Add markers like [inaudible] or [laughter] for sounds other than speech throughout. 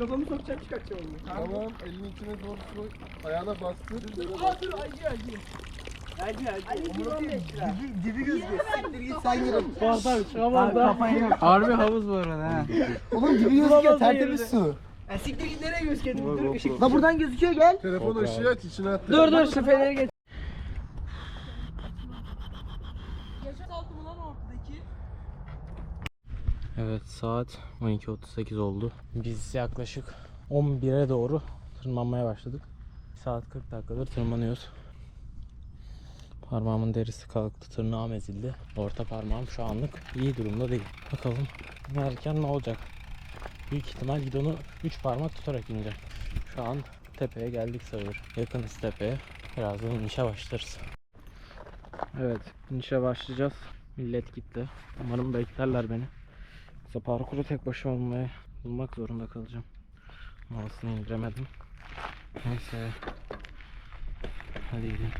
Kafamı sokacağım çıkartacağım onu. Tamam elini içine doğru koy. Ayağına bastır. Böyle Aa dur acı acı. Acı acı. Umurumda değil. Dibi, dibi gözüküyor. Siktir git sen girin. Bardak çıkamazdı. Harbi havuz bu arada ha. Oğlum dibi gözüküyor tertemiz su. Ya siktir git nereye göz kedin? Dur ışık. La buradan gözüküyor gel. Telefon ışığı aç içine at. Dur dur şu feneri geç. Evet saat 12.38 oldu. Biz yaklaşık 11'e doğru tırmanmaya başladık. Saat 40 dakikadır tırmanıyoruz. Parmağımın derisi kalktı, tırnağım ezildi. Orta parmağım şu anlık iyi durumda değil. Bakalım inerken ne olacak? Büyük ihtimal gidonu 3 parmak tutarak ineceğim. Şu an tepeye geldik sayılır. Yakınız tepeye. Birazdan inişe başlarız. Evet, inişe başlayacağız. Millet gitti. Umarım beklerler beni. Yoksa parkuru tek başıma bulmaya bulmak zorunda kalacağım. Mouse'unu indiremedim. Neyse. Hadi gidelim.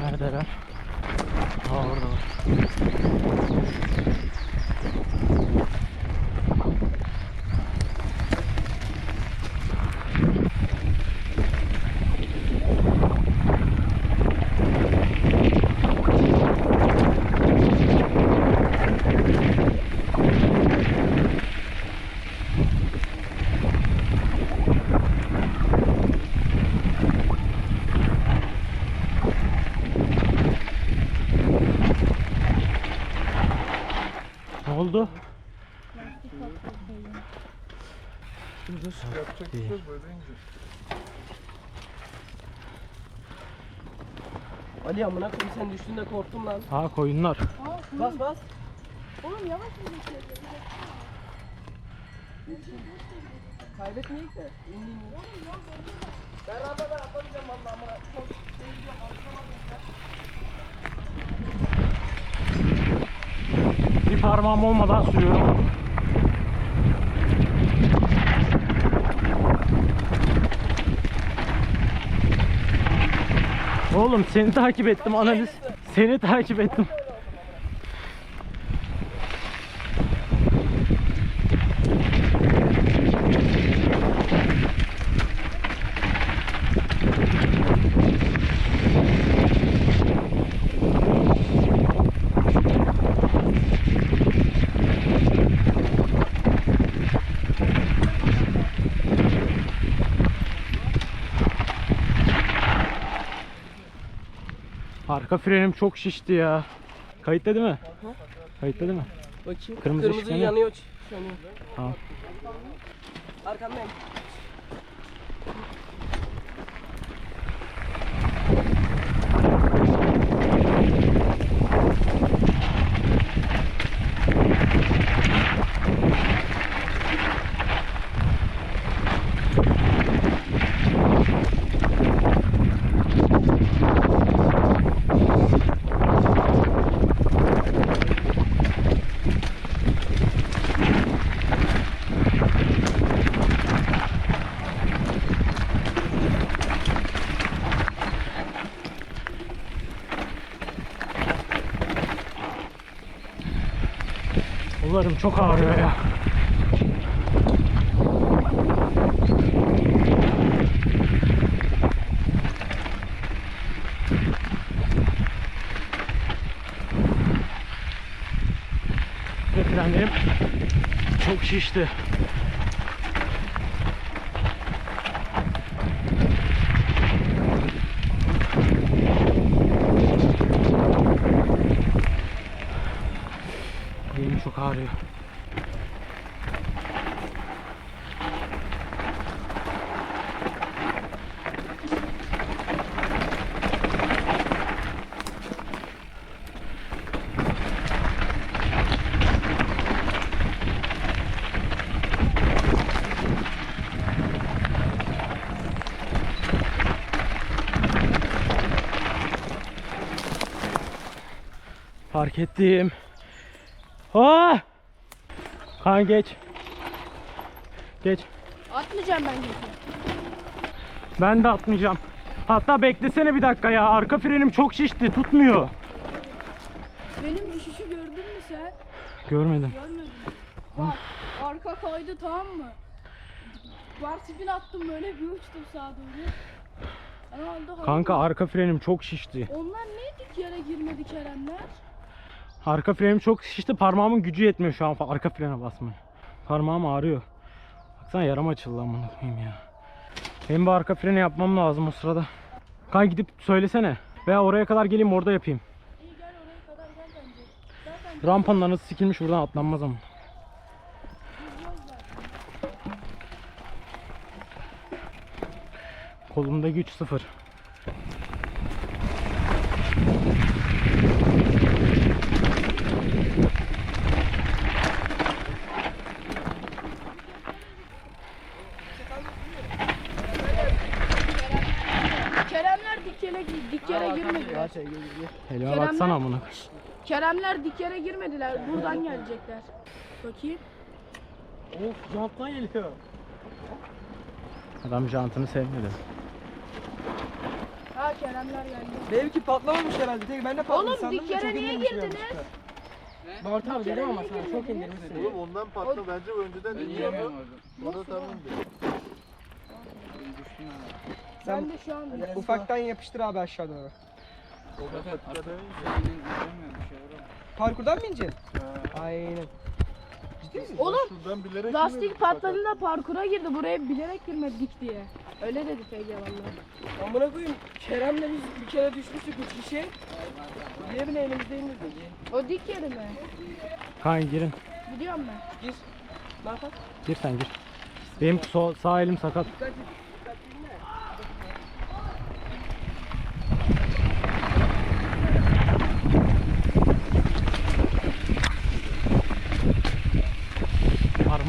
Neredeler? Aa orada. Ne oldu? Yapacak bir şey yok böyle ince. Ali amına koyayım sen düştüğünde korktum lan. Ha koyunlar. Bas bas. Oğlum yavaş mı geçiyor? Kaybetmeyek de. İndi indi. Ben arabada atlamayacağım valla amına. Çok şey gidiyorum atlamadım. Bir parmağım olmadan sürüyorum. Oğlum seni takip ettim analiz. Seni takip ettim. Arka frenim çok şişti ya. Kayıtta değil mi? Kayıtta değil mi? Bakayım. Kırmızı Kırmızı yanıyor. yanıyor. yanıyor. Tamam. Arkandayım. Çok ağrıyor ya. Ve frenlerim çok şişti. Çok ağrıyor. Fark ettim. Aa! Kan geç. Geç. Atmayacağım ben geçi. Ben de atmayacağım. Hatta beklesene bir dakika ya. Arka frenim çok şişti. Tutmuyor. Benim düşüşü gördün mü sen? Görmedim. Görmedim. Bak arka kaydı tamam mı? Bar spin attım böyle bir uçtum sağa doğru. Herhalde. Kanka arka frenim çok şişti. Onlar neydik yere girmedi Keremler? Arka frenim çok şişti. Parmağımın gücü yetmiyor şu an arka frene basmaya. Parmağım ağrıyor. Baksana yaram açıldı amına koyayım ya. Benim bu arka freni yapmam lazım o sırada. Kanka gidip söylesene. Veya oraya kadar geleyim orada yapayım. Rampanın anası sikilmiş buradan atlanmaz ama. Kolumda güç sıfır. Keremler dik yere, dik yere girmediler. Elime Keremler- baksana amına. Keremler dik yere girmediler. Buradan gelecekler. Bakayım. Of janttan geliyor. Adam jantını sevmedi. Ha Keremler geldi. Benimki patlamamış herhalde. Tek ben de patladı Oğlum sandım dik da yere çok niye indirmiş girdiniz? yanlışlıkla. Bart abi dedim ama sen çok indirmişsin. Oğlum ondan patla bence önceden iniyordu. O da tamam Ben de şu an Ufaktan yapıştır abi aşağı doğru. Parkurdan mı ineceksin? Aynen. Ciddi misin? Oğlum Şuradan bilerek lastik patladığında parkura girdi. Buraya bilerek girmedik diye. Öyle dedi PG vallahi. Amına koyayım. Kerem'le biz bir kere düşmüştük üç kişi. Diğerini elimizde indirdik. O dik yeri mi? Kanka girin. Gidiyorum ben. Gir. Ne yapalım? Gir sen gir. Benim sol, sağ elim sakat. Parmağım.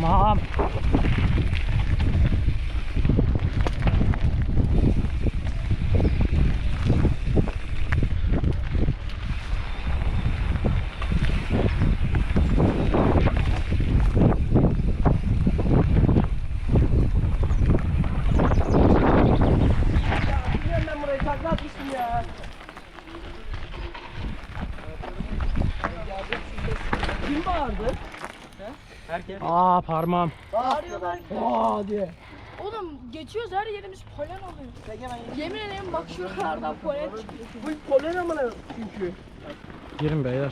Mom. Aa parmağım. Bağırıyorlar. Aa diye. Oğlum geçiyoruz her yerimiz polen oluyor. Yemin ederim bak şuralardan [laughs] polen çıkıyor. Bu polen amına çünkü. Girin beyler.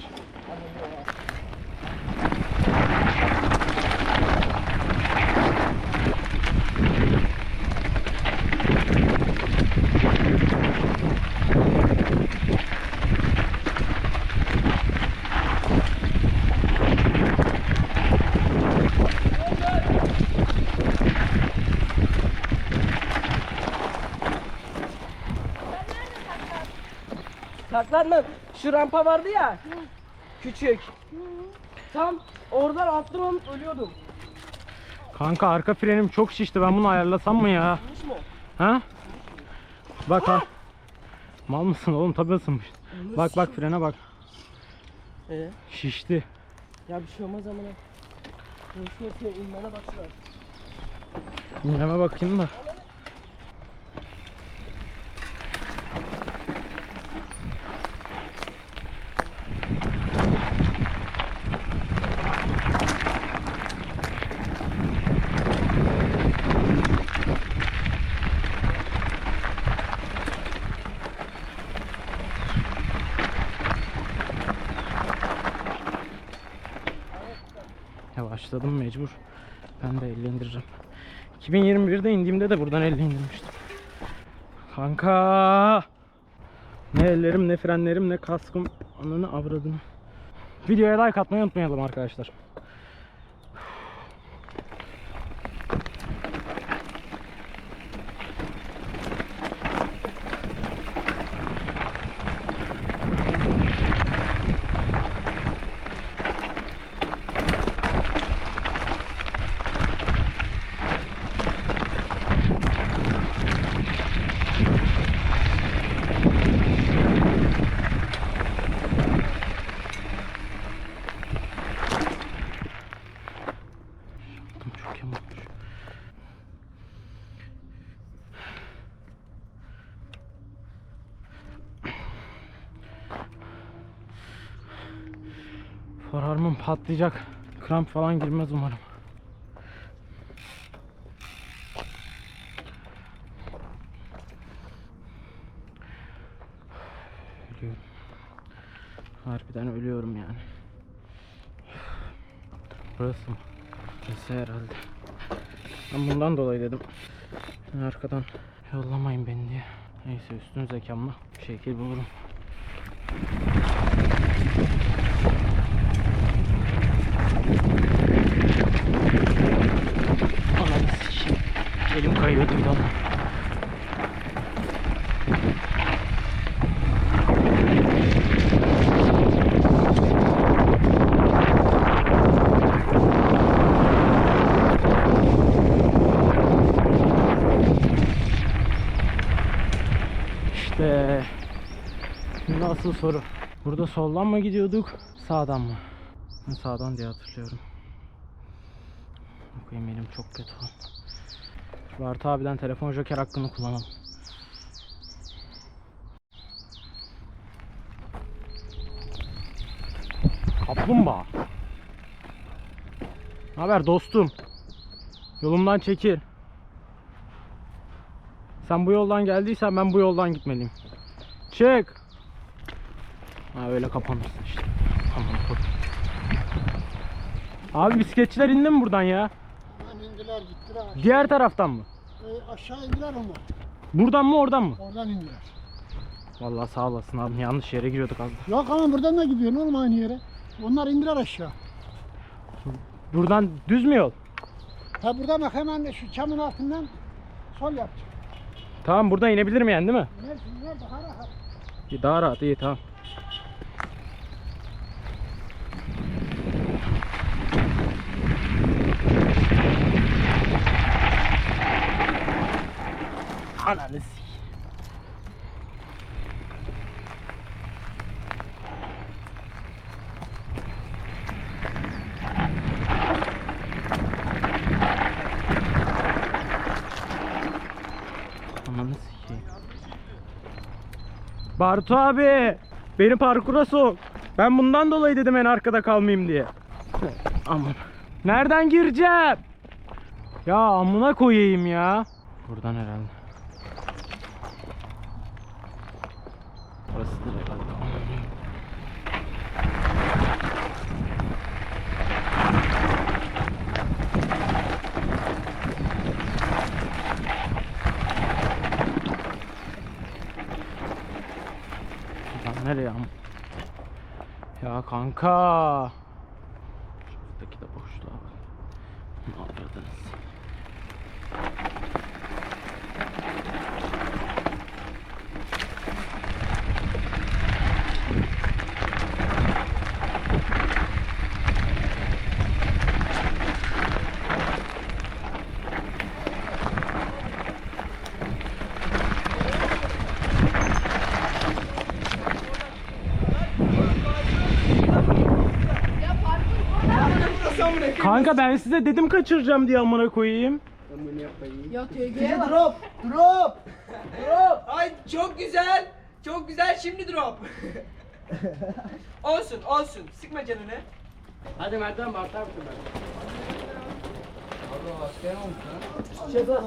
Saklanma. Şu rampa vardı ya. Küçük. Tam oradan atlamam ölüyordum. Kanka arka frenim çok şişti. Ben bunu ayarlasam mı ya? Olmuş mu? Ha? Bak ha. Mal mısın oğlum? Tabii ısınmış. Bak bak frene bak. Ee? Şişti. Ya bir şey olmaz amına. Sen inmene baksana. İnleme bakayım da. Yavaşladım mecbur. Ben de 50 indiririm. 2021'de indiğimde de buradan 50 indirmiştim. Kanka. Ne ellerim ne frenlerim ne kaskım. Ananı avradını. Videoya like atmayı unutmayalım arkadaşlar. Patlayacak. Kramp falan girmez umarım. Ölüyorum. Harbiden ölüyorum yani. Burası mı? Neyse herhalde. Ben bundan dolayı dedim. Arkadan yollamayın beni diye. Neyse üstün zekamla şekil bulurum. Ananı sikeyim. Elim daha. İşte şimdi asıl soru. Burada soldan mı gidiyorduk, sağdan mı? Sağdan diye hatırlıyorum. Bakayım elim çok kötü. Şu Bartu abiden telefon joker hakkını kullanalım. Kaplumbağa. Haber dostum. Yolumdan çekil. Sen bu yoldan geldiysen ben bu yoldan gitmeliyim. Çık. Ha öyle kapanırsın işte. Koy. Abi bisikletçiler indi mi buradan ya? İndiler gittiler. aşağı. Diğer taraftan mı? E, aşağı indiler ama. Buradan mı oradan mı? Oradan indiler. Vallahi sağ olasın abi yanlış yere giriyorduk az. Yok ama buradan da gidiyor oğlum aynı yere. Onlar indiler aşağı. Buradan düz mü yol? Ha burada bak hemen şu çamın altından sol yapacak. Tamam buradan inebilirim yani değil mi? Nerede? Nerede? Daha rahat. Daha rahat iyi tamam. Ananı Ananı. Bartu abi beni parkura sok. Ben bundan dolayı dedim en arkada kalmayayım diye. Aman. Nereden gireceğim? Ya amına koyayım ya. Buradan herhalde. Burasıdır herhalde. Nereye am? Ya kanka. Şuradaki de boşluğa bak. Ne yapıyordunuz? Ya parkur Kanka ben size dedim kaçıracağım diye amına koyayım. Ya TG'ye bak. Drop, drop, drop. Ay çok güzel, çok güzel. Şimdi drop. olsun, olsun. Sıkma canını. Hadi Mert'ten Bartar mısın ben? Abi asker olmuş lan. Şey biraz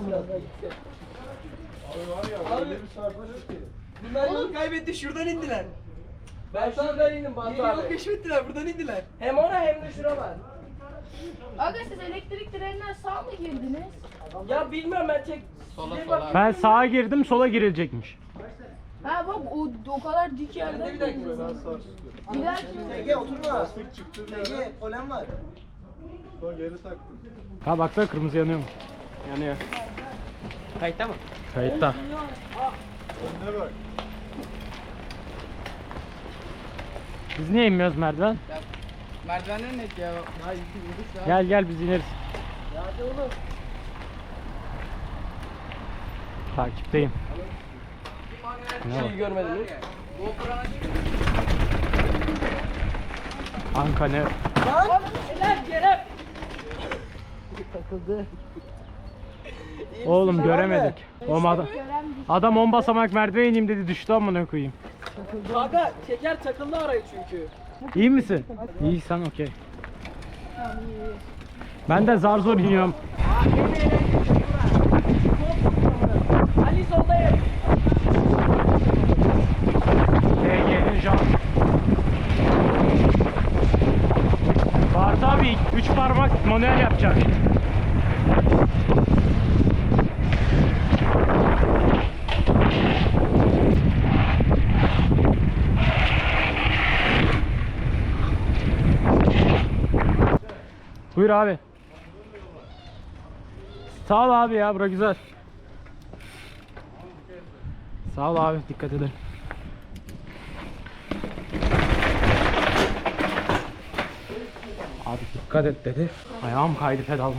Öyle bir çarpacak ki. Bunlar yol kaybetti, şuradan indiler. Ben şuradan indim Bartar abi. Yol keşfettiler, buradan indiler. Hem ona hem de şura var. Aga siz elektrik direğinden sağ mı girdiniz? Ya bilmiyorum ben tek... Sola sola. Ben sağa girdim sola girilecekmiş. Ha bak o, o kadar dik yerden. bir dakika. Ben sarsıyorum. Gidersin. Ege oturma. Ege polen var. sonra geri taktım. Ha baksana kırmızı yanıyor mu? Yanıyor. Kayıtta mı? Kayıtta. Önüne bak. Biz niye inmiyoruz merdiven? Merdivenler net ya. Daha ya. Gel gel biz ineriz. Hadi oğlum. Takipteyim. Ne var? Şeyi görmedin mi? Anka ne? Lan Kerem. Takıldı. Oğlum göremedik. Oğlum adam, adam on basamak merdiven ineyim dedi düştü amına koyayım. Kanka teker takıldı arayı çünkü. İyi misin? İyiysen okey. Ben de zar zor iniyorum. Ali soldayım. Abi 3 parmak manuel yapacak. Buyur abi. Sağ ol abi ya bura güzel. Sağ ol abi dikkat edin. Abi dikkat et dedi. Ayağım kaydı pedaldan.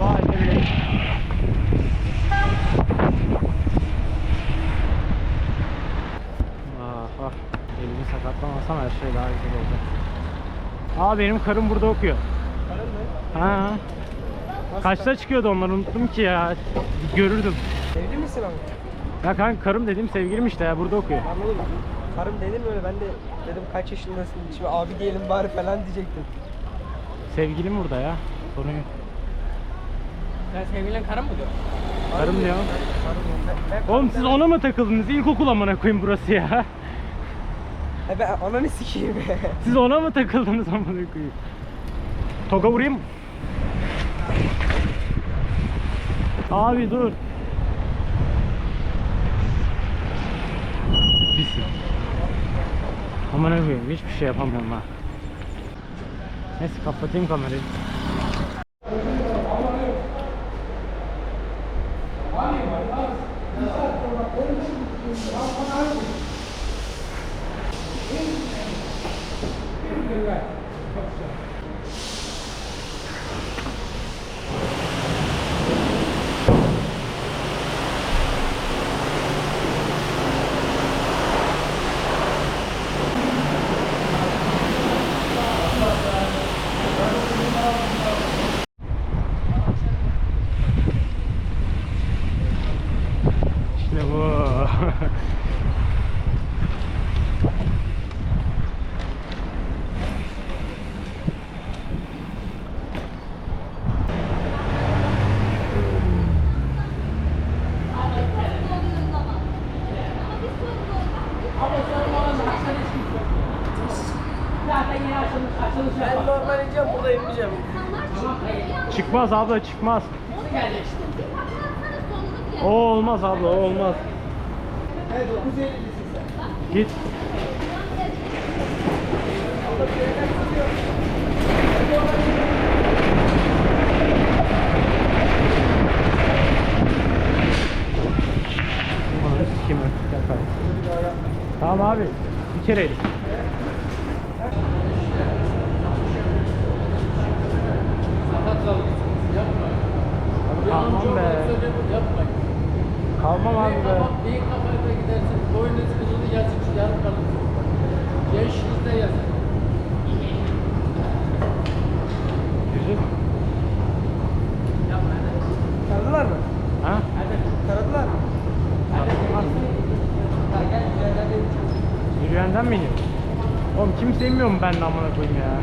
Vay ne bileyim. Ah ah. Elimi sakatlamasam her şey daha güzel olacak. Aa benim karım burada okuyor. Karın mı? Ha. Kaçta çıkıyordu onlar unuttum ki ya. Görürdüm. Evli misin abi? Ya kanka karım dediğim sevgilim işte ya burada okuyor. Anladım. Karım dedim öyle ben de dedim kaç yaşındasın şimdi abi diyelim bari falan diyecektim. Sevgilim burada ya. Sorun yok. Sen sevgilin karın mı diyor? Karım diyor. Karım Oğlum siz ona mı takıldınız? İlkokul amına koyayım burası ya. E ben ananı sikeyim. [laughs] Siz ona mı takıldınız amına koyayım? Toga vurayım mı? Abi dur. Pis. Amına koyayım hiçbir şey yapamıyorum ha. Neyse kapatayım kamerayı. İşte bu. Ben normal ineceğim burada inmeyeceğim. çıkmaz abla çıkmaz. O olmaz abla o olmaz. Evet 950'lisin sen. Git. Tamam abi. Bir kere İnmiyor mu ben de amına koyayım ya?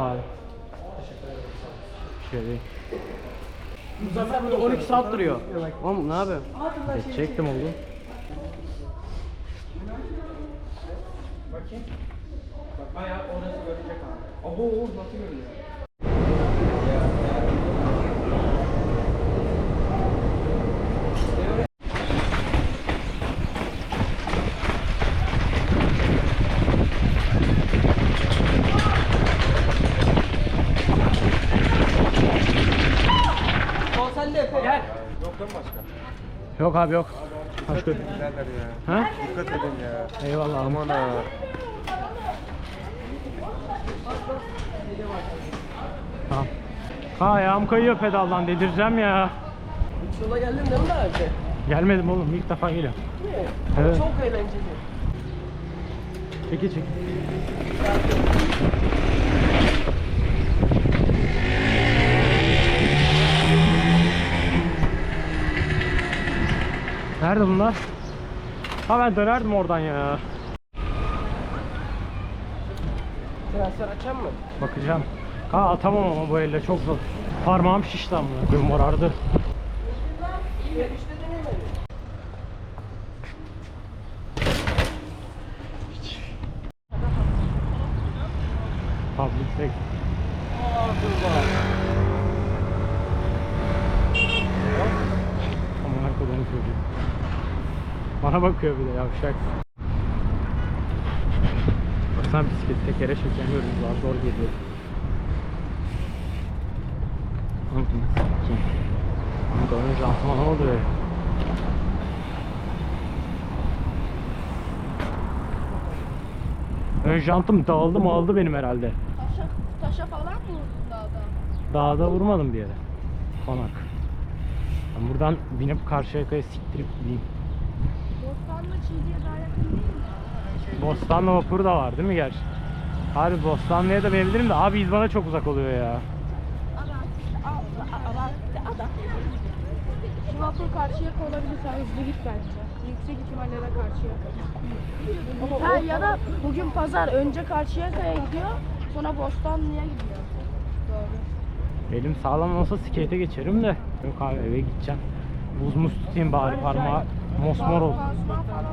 Abi. Şey değil. Muzaffer burada 12 saat duruyor. Oğlum ne yapıyor? Geçecektim oğlum. Bak bayağı orası görecek abi. Abo nasıl görünüyor? Sol sen de Efe gel. Yok abi yok. Başka. Ha? Dikkat edin ya. Eyvallah. Aman ha. Tamam. Ha ayağım kayıyor pedaldan dedireceğim ya. Yola geldin değil mi daha önce? Gelmedim oğlum ilk defa geliyorum. Evet. Çok eğlenceli. Çekil çekil. Nerede bunlar? Ha ben dönerdim oradan ya. Transfer açan mı? Bakacağım. Ha atamam ama bu elle çok zor. Parmağım şişti amına koyayım morardı. Public sek. Amına koyduğum çocuk. Bana bakıyor bir de yavşak. Baksana bisiklet tekere çekemiyoruz daha zor geliyor. Anladın Kim? Kanka ön jantıma ne oluyor? Ön jantım dağıldı mı aldı benim herhalde. Taşa, taşa falan mı vurdun dağda? Dağda vurmadım bir yere. Konak. Ben buradan binip Karşıyaka'ya siktirip gideyim. Bostanlı Çiğli'ye daha yakın değil mi? Bostanlı vapuru da var değil mi gerçi? Harbi Bostanlı'ya da binebilirim de abi İzban'a çok uzak oluyor ya. Şu vapur karşıya olabilir. Sen hızlı git bence. Yüksek ihtimalle de karşıya. Ha ya da bugün pazar önce Karşıyaka'ya gidiyor. Sonra Bostanlı'ya gidiyor. Doğru. Elim sağlam olsa skate'e geçerim de. Yok abi eve gideceğim. Buz muz tutayım bari parmağı mosmor olsun. Pansuman falan var